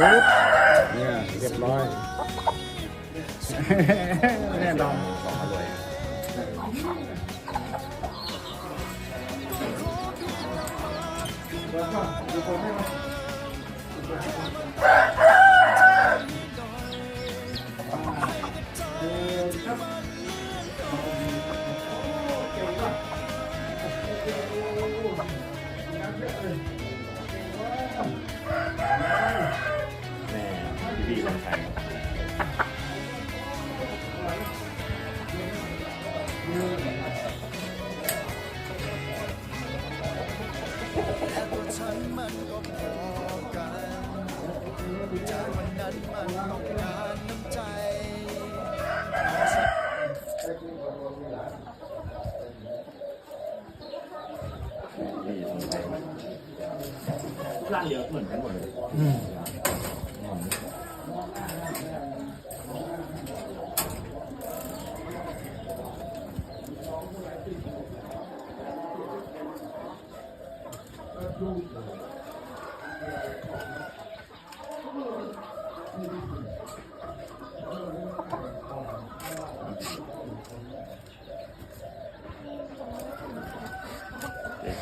ปึ๊บเนี่ยเรียบร้อยแน่นอนของอร่อยแม่ พี่ลองใช้นี่สนใจร้านเดียวเหมือนกันหมดเลย อืมเด็ก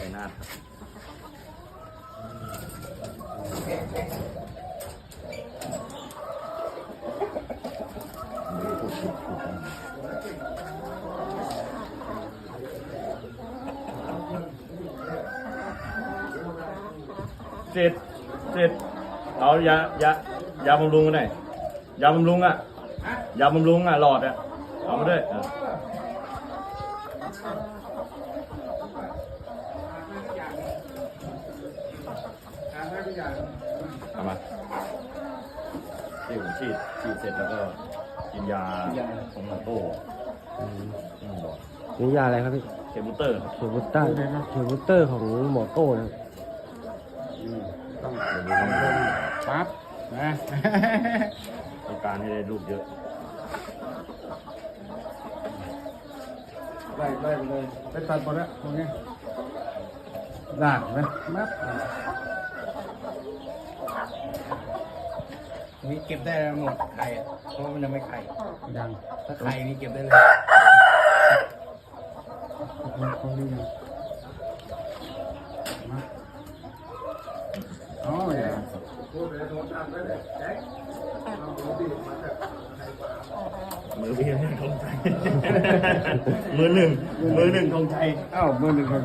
ไปหน้าทเจ็ดเจ็ดเอายายายาบำรุงมาหน่อยยาบำรุงอะยาบำรุงอะหลอดอะเอามาด้วยเออเอามาที่ผมฉีดฉีดเสร็จแล้วก็กินยาของหมอโต้อืมนี่ยาอะไรครับพี่ เคมูเตอร์ครับเขียวบุตเตอร์เขียวบุตเตอร์ของหมอโต้นะครับ ต้องเดี๋ยวดูน้องดูปั๊บนะต้องการให้ได้ลูกเยอะไล่ไล่ไปเลยไปตัดหมดแล้วตรงนี้ด่างนะมัดนี่เก็บได้หมดไข่อะเพราะว่ามันยังไม่ไข่ยังถ้าไข่นี่เก็บได้เลยมันคงนี่ยังมัดอ๋ออย่า มือพี่ไม่ทงใจมือหนึ่งมือหนึ่งทงใจเอ้าเบอร์หนึ่งครับ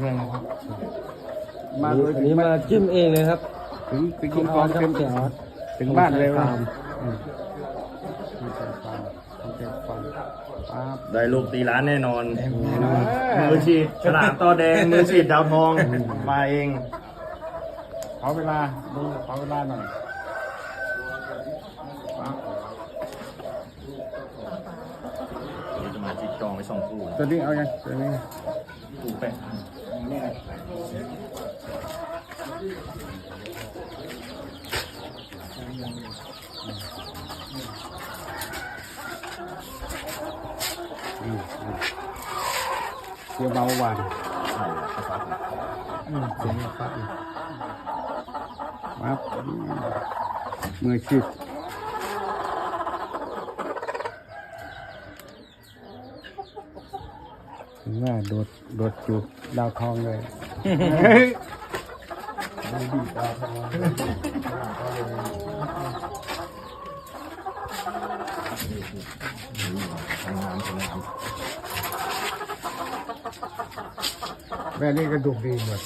มาโดยอันนี้มาจิ้มเองเลยครับ ถึงถึงจิ้มกออองสครัเต็บมเสียออสถึงบ้านเลยฟาว่ะร์มอืมถึงใจฟาร์มถึงใจฟาร์มปั๊บได้ลูกตีร้านแน่นอนแน่นอน มือฉีดฉลามต่อแดง มือฉีดดาวทอง มาเอง ขอเวลาดูขอเวลาหน่อยปั๊บนี่จะมาจิกจองไว้สองคู่ตัวนี้เอายังตัวนี้คู่แปดอืมอืมเกี่ยวเบาหวานใช่ครับอืมเสียงปั๊บอื มปั๊บอืมมือชิดถึงว่าโดดโดดจูบดาวทองเลยแม่นี่กระดูกดีหมด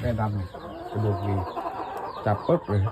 แม่ดำ กระดูกดีจับปุ๊บเลย